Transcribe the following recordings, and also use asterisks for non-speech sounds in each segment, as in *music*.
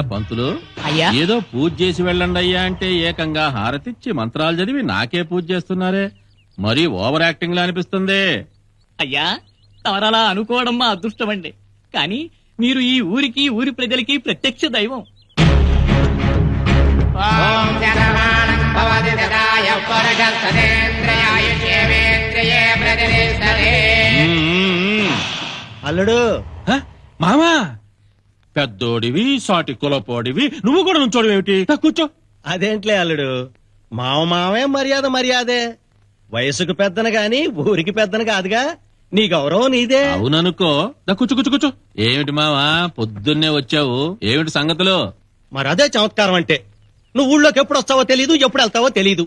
పంతులు? అయ్యా. ఏదో పూజ చేసి వెళ్ళండి అయ్యా అంటే ఏకంగా హారతిచ్చి మంత్రాలు చదివి నాకే పూజ చేస్తున్నారే. మరీ ఓవర్ యాక్టింగ్ లా అనిపిస్తుంది. అయ్యా తమరలా అనుకోవడం మా అదృష్టం అండి. కానీ మీరు ఈ ఊరికి ఊరి ప్రజలకి ప్రత్యక్ష దైవం. అల్లుడు! హ? మామా? పెద్దోడివి సాటి కులపోడివి. నువ్వు కూడా నుంచోడు ఏమిటి? కూర్చో. అదేంట్లే అల్లుడు? మావ మావే మర్యాద మర్యాదే. వయసుకు పెద్దను గాని ఊరికి పెద్దను కాదుగా. నీ గౌరవం నీదే. అవుననుకో. కూర్చో కూర్చో కూర్చో. ఏమిటి మావా పొద్దున్నే వచ్చావు. ఏమిటి సంగతులు? మరి అదే చమత్కారం అంటే. నువ్వు ఊళ్ళోకి ఎప్పుడు వస్తావో తెలీదు ఎప్పుడు వెళ్తావో తెలీదు.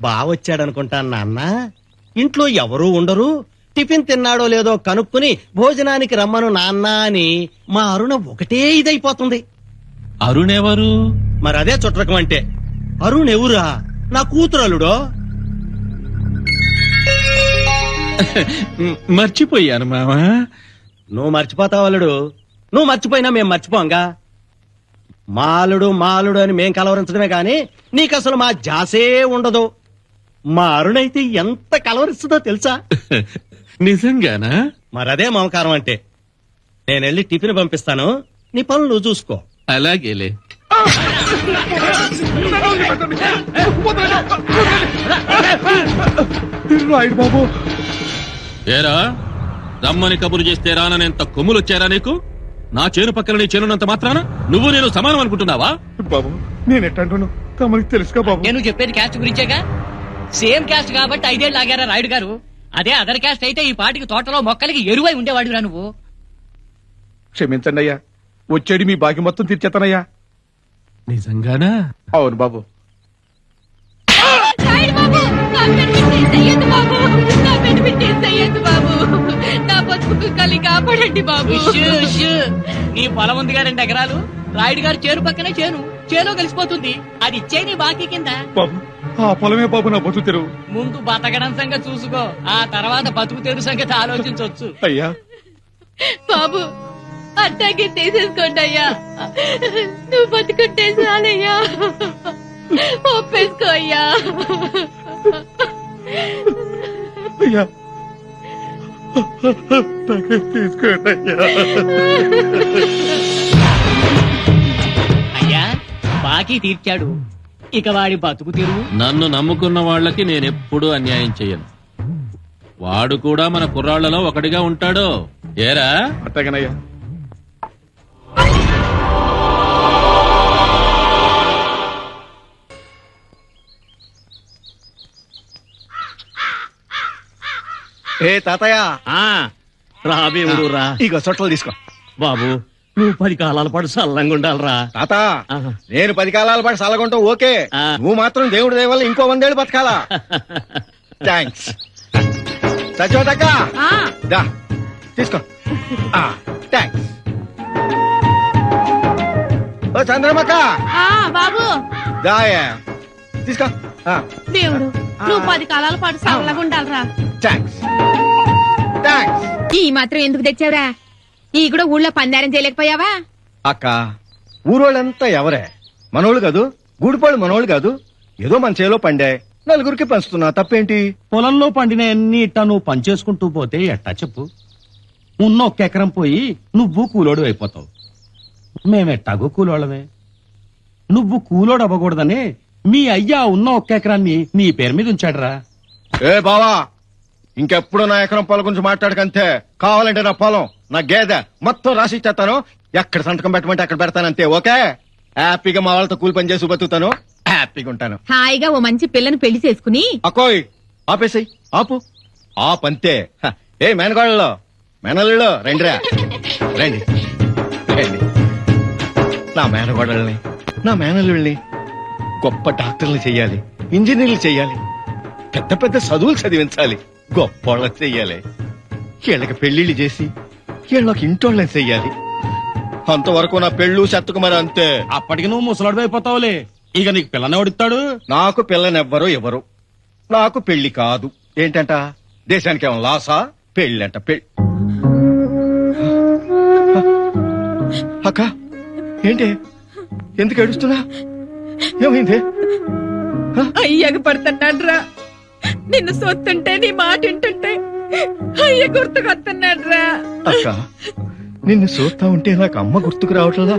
బావ వచ్చాడనుకుంటా నాన్న. ఇంట్లో ఎవరూ ఉండరు టిఫిన్ తిన్నాడో లేదో కనుక్కుని భోజనానికి రమ్మను నాన్న అని మా అరుణ ఒకటే ఇదైపోతుంది. అరుణ్ ఎవరు మరి అదే చుట్టకం అంటే అరుణ్ ఎవరా నా కూతురు అల్లుడో మ్, *laughs* మర్చిపోయాను మావా నువ్వు మర్చిపోతావు అల్లుడు. నువ్వు మర్చిపోయినా మేం మర్చిపోంగా? మాలుడు మాలుడు అని మేం కలవరించడమే గాని నీకు అసలు మా జాసే ఉండదు. మా అరుణైతే ఎంత కలవరిస్తుందో తెలుసా? *laughs* నిజంగానా? మరదే మమకారం అంటే. నేను వెళ్ళి టిఫిన్ పంపిస్తాను. నీ పనులు నువ్వు చూసుకో. అలాగేలే. ఏరా? రమ్మని కబురు చేస్తే రాననేంత కొమ్ములు వచ్చారా నీకు? నా చేను పక్కన నీ చేనున్నంత మాత్రాన? నువ్వు నేను సమానం అనుకుంటున్నావా? బాబు నేను ఎట్టంటాను తమరికి తెలుసుగా బాబు. నేను చెప్పేది క్యాస్ట్ గురించేగా? సేమ్ క్యాస్ట్ కాబట్టి ఐదేళ్ళు ఆగారా రాయుడు గారు? అదే అదర్ క్యాస్ట్ అయితే ఈ పాటికి తోటలో మొక్కలకి ఎరువై ఉండేవాడురా నువ్వు. క్షమించండి అయ్యా వచ్చేది మీ బాకి మొత్తం తీర్చేతానయ్యా. నిజంగానా? అవును బాబు. నా పొలం ఉందిగా రెండు ఎకరాలు. రాయుడు గారు చేను పక్కనే చేను. చేలో కలిసిపోతుంది. అది ఇచ్చే నీ బాకీ కింద. బాబు. ఆ పొలమే బాబు నా బతు తెరువు ముందు బతకడం సంగతి చూసుకో ఆ తర్వాత బతుకు తెరు సంగతి ఆలోచించవచ్చు అయ్యా. బాబు అట్టాగే తీసేసుకోండి అయ్యా. నువ్వు బతుకుంటే చాలయ్యా. ఒప్పేసుకో అయ్యా. అయ్యా. తీసుకోండి అయ్యా. అయ్యా బాకీ తీర్చాడు. ఇక వాడి బతుకు తెరువు నన్ను నమ్ముకున్న వాళ్ళకి నేనెప్పుడూ అన్యాయం చెయ్యను వాడు కూడా మన కుర్రాళ్ళలో ఒకటిగా ఉంటాడు. ఏరా? అట్టగనయ్యా. ఏ తాతయ్య. రాబేవుడు రా. ఇగో చొట్టలు తీసుకో. బాబు నువ్వు పది కాలాల పాటు సల్లంగా ఉండాలిరా. తాత. నేను పది కాలాల పాటు సలగొంటావు ఓకే. ఆ. నువ్వు మాత్రం దేవుడి దయ వల్ల ఇంకో వందేళ్ళు బతకాలా? *laughs* థ్యాంక్స్ సచోదక్క దా తీసుకో. థ్యాంక్స్ ఓ చంద్రమక్క బాబు. దాయే తీసుకో. దేవుడు నువ్వు పది కాలాల పాటు సరళగా ఉండాలిరా. థ్యాంక్స్ థ్యాంక్స్ ఈ మాత్రం ఎందుకు తెచ్చావురా? ఈ కూడా ఊళ్ళో పందారం చేయలేకపోయావా? అక్క ఊరోళ్ళంతా ఎవరే? మనోళ్ళు కాదు గూడిపాళ్ళు మనోళ్ళు కాదు. ఏదో మన చేలో పండే. నలుగురికి పంచుతున్నా తప్పేంటి? పొలంలో పండిన అన్ని ఇట్టా నువ్వు పనిచేసుకుంటూ పోతే ఎట్టా చెప్పు? ఉన్న ఒక్క ఎకరం పోయి నువ్వు కూలోడు అయిపోతావు. మేమెట్టాగో కూలోళ్ళమే. నువ్వు కూలోడు అవ్వకూడదని మీ అయ్యా ఉన్న ఒక్క ఎకరాన్ని నీ పేరు మీద ఉంచాడురా. ఏ బావా ఇంకెప్పుడు నా ఎకరం పొలం గురించి మాట్లాడకంతే. కావాలంటే నా పొలం నా గేదె మొత్తం రాసి ఇచ్చేస్తాను. ఎక్కడ సంతకం పెట్టమంటే అక్కడ పెడతానంతే ఓకే? హ్యాపీగా మా వాళ్ళతో కూలి పని చేసి బతుకుతాను. హ్యాపీగా ఉంటాను. హాయిగా ఓ మంచి పిల్లని పెళ్ళి చేసుకుని. అకోయ్ ఆపేసాయి ఆపు. ఆపంతే హ, ఏ మేనగాళ్ళలో? మేనల్లో రండిరా. రండి. రండి. నా మేనగోడల్ని నా మేనల్లుల్ని గొప్ప డాక్టర్లు చెయ్యాలి ఇంజనీర్లు చెయ్యాలి పెద్ద పెద్ద చదువులు చదివించాలి. గొప్పోళ్ళని చెయ్యాలి. వీళ్ళకి పెళ్ళిళ్ళు చేసి వీళ్ళకి ఇంటోళ్ళని చెయ్యాలి. అంతవరకు నా పెళ్ళు చెత్తకు మరి అంతే. అప్పటికి నువ్వు ముసలాడు అయిపోతావులే. ఇక నీకు పిల్లని ఎవడిస్తాడు? నాకు పిల్లనెవ్వరు ఎవరు? నాకు పెళ్ళి కాదు. ఏంటంట? దేశానికి ఏమో లాసా? పెళ్ళంట పెళ్ళి అక్క ఏంటి? ఎందుకు ఏడుస్తున్నా? ఏమైంది? అయ్యకు పడుతున్నాడ్రా నిన్ను సొత్తుంటే నీ మాట వింటుంటే అయ్య గుర్తుకొస్తున్నాడ్రా. అక్క నిన్ను చూస్తా ఉంటే నాకు అమ్మ గుర్తుకు రావట్లేదా?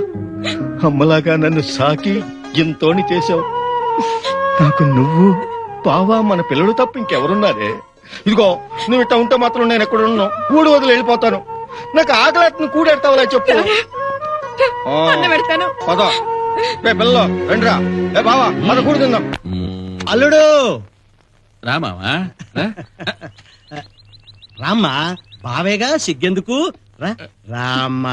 అమ్మలాగా నన్ను సాకి ఎంతోని చేశావు. నాకు నువ్వు బావా మన పిల్లలు తప్ప ఇంకెవరున్నారే? ఇదిగో నువ్వు ఇట్లా ఉంటే మాత్రం నేను ఎక్కడ ఉన్నాను? కూడి వదిలి వెళ్ళిపోతాను. నాకు ఆకలి కూడెడతావులే చెప్పు. పెడతాను. పద. రే పిల్ల రండిరా. ఏ బావా మన కూడి తిందాం. అల్లుడు! రామావా. రామ్మా బావేగా సిగ్గెందుకు? రా. రామ్మా.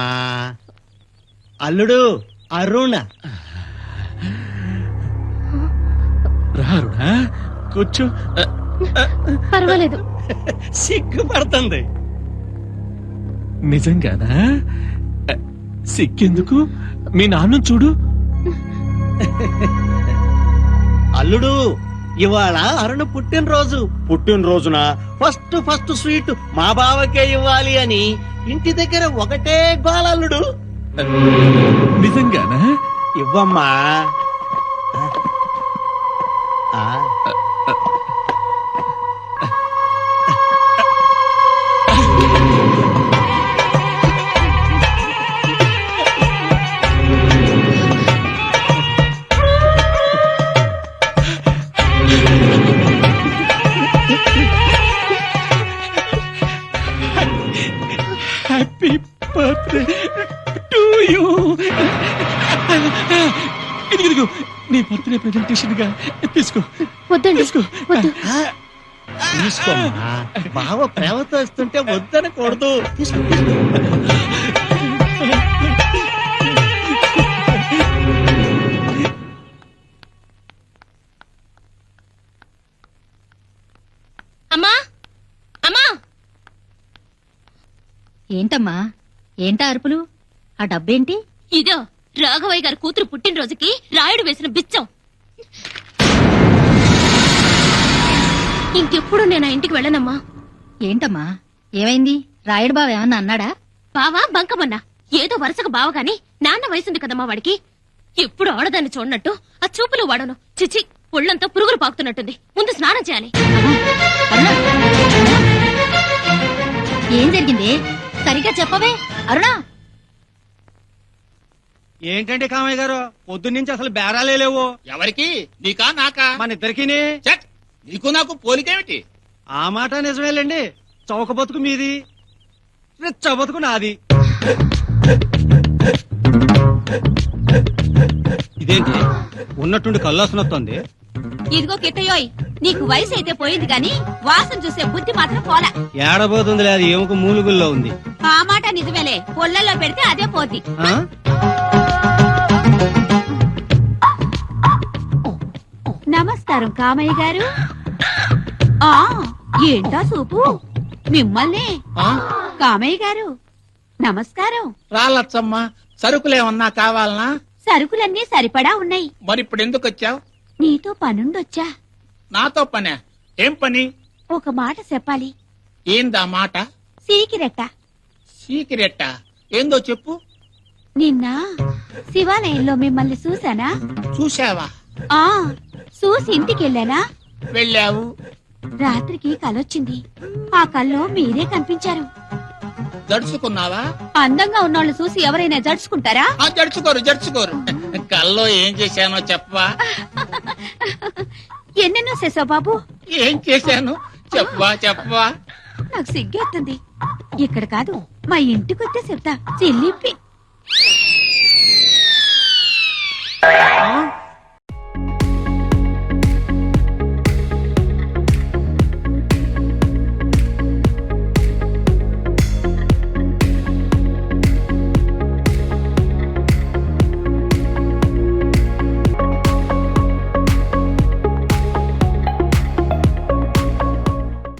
అల్లుడు అరుణ. రారుడా కూర్చో. పర్వాలేదు. సిగ్గుపడుతుంది. నిజంగానా? ఆ, సిగ్గెందుకు? మీ నాన్న చూడు. అల్లుడు ఇవాళ అరుణ పుట్టినరోజు. పుట్టినరోజున? ఫస్ట్ ఫస్ట్ స్వీట్ మా బావకే ఇవ్వాలి అని ఇంటి దగ్గర ఒకటే గోలల్లుడు. నిజంగానా? ఇవ్వమ్మా. హ్యాపీ బర్త్డే టు యూ ఇదిగో నీ బర్త్డే ప్రెజెంటేషన్గా తీసుకో. వద్దండి తీసుకో. వద్దు. తీసుకోమ్మా. బావ ప్రేమతో ఇస్తుంటే వద్దనకూడదు. తీసుకో. ఏంటమ్మా? ఏంటా అరుపులు? ఆ డబ్బేంటి? ఇదో రాఘవయ్య గారి కూతురు పుట్టినరోజుకి రాయుడు వేసిన బిచ్చం. ఇంకెప్పుడు నేను ఆ ఇంటికి వెళ్ళనమ్మా. ఏంటమ్మా? ఏమైంది? రాయుడు బావ ఏమన్నా అన్నాడా? బావా బంకమన్నా? ఏదో వరుసగా బావ గాని నాన్న వయసుంది కదమ్మా వాడికి. ఎప్పుడు ఆడదాన్ని చూడనట్టు ఆ చూపులు వాడను. చిచి ఒళ్ళంతా పురుగులు పాకుతున్నట్టుంది. ముందు స్నానం చేయాలి. ఏం జరిగింది? సరిగ్గా చెప్పవే. అరుణ! ఏంటంటే కామయ్య గారు? పొద్దున్నుంచి అసలు బేరాలే లేవు. ఎవరికి? నీకా నాకా? మన ఇద్దరికి నీకు నాకు పోలికేమిటి? ఆ మాట నిజమేలేండి. చౌక బతుకు మీది. రిచ్చ బతుకు నాది. ఇదేంటి? ఉన్నట్టుండి కల్లాసన వస్తుంది ఇదిగో కిట్టయోయ్ నీకు వయసు అయితే పోయింది గాని వాసన చూసే బుద్ధి మాత్రం పోలా. ఏడబోతుంది అది ఎముక మూలుగుల్లో ఉంది. ఆ మాట నిజమేలే. పొల్లల్లో పెడితే అదే పోద్ది ఆ? నమస్కారం కామయ్య గారు. ఆ ఏంటా సూపు? మిమ్మల్ని. కామయ్య గారు నమస్కారం. రాలచ్చమ్మ సరుకులేమన్నా కావాలనా? సరుకులన్నీ సరిపడా ఉన్నాయి. మరి ఇప్పుడు ఎందుకు వచ్చావు నీతో పనుండొచ్చా? నాతో పనే. ఏం పని? ఒక మాట చెప్పాలి. ఏందా మాట? సీకిరెట్ట సీక్రెట్? ఏందో చెప్పు. నిన్న శివాలయంలో మిమ్మల్ని చూసానా చూసావా ఆ చూసి ఇంటికెళ్ళానా? వెళ్ళావు. రాత్రికి కలొచ్చింది. ఆ కల్లో మీరే కనిపించారు. జడుచుకున్నావా? అందంగా ఉన్నోళ్ళు చూసి ఎవరైనా జడుచుకుంటారా? ఆ జడుచుకోరు జడుచుకోరు. కల్లో ఏం చేశానో చెప్పవా? ఎన్నెన్నో చేసావు బాబు? ఏం చేశాను? చెప్పవా చెప్పవా? నాకు సిగ్గేస్తుంది ఇక్కడ కాదు మా ఇంటికి వస్తే చెప్తా చిల్లిపి.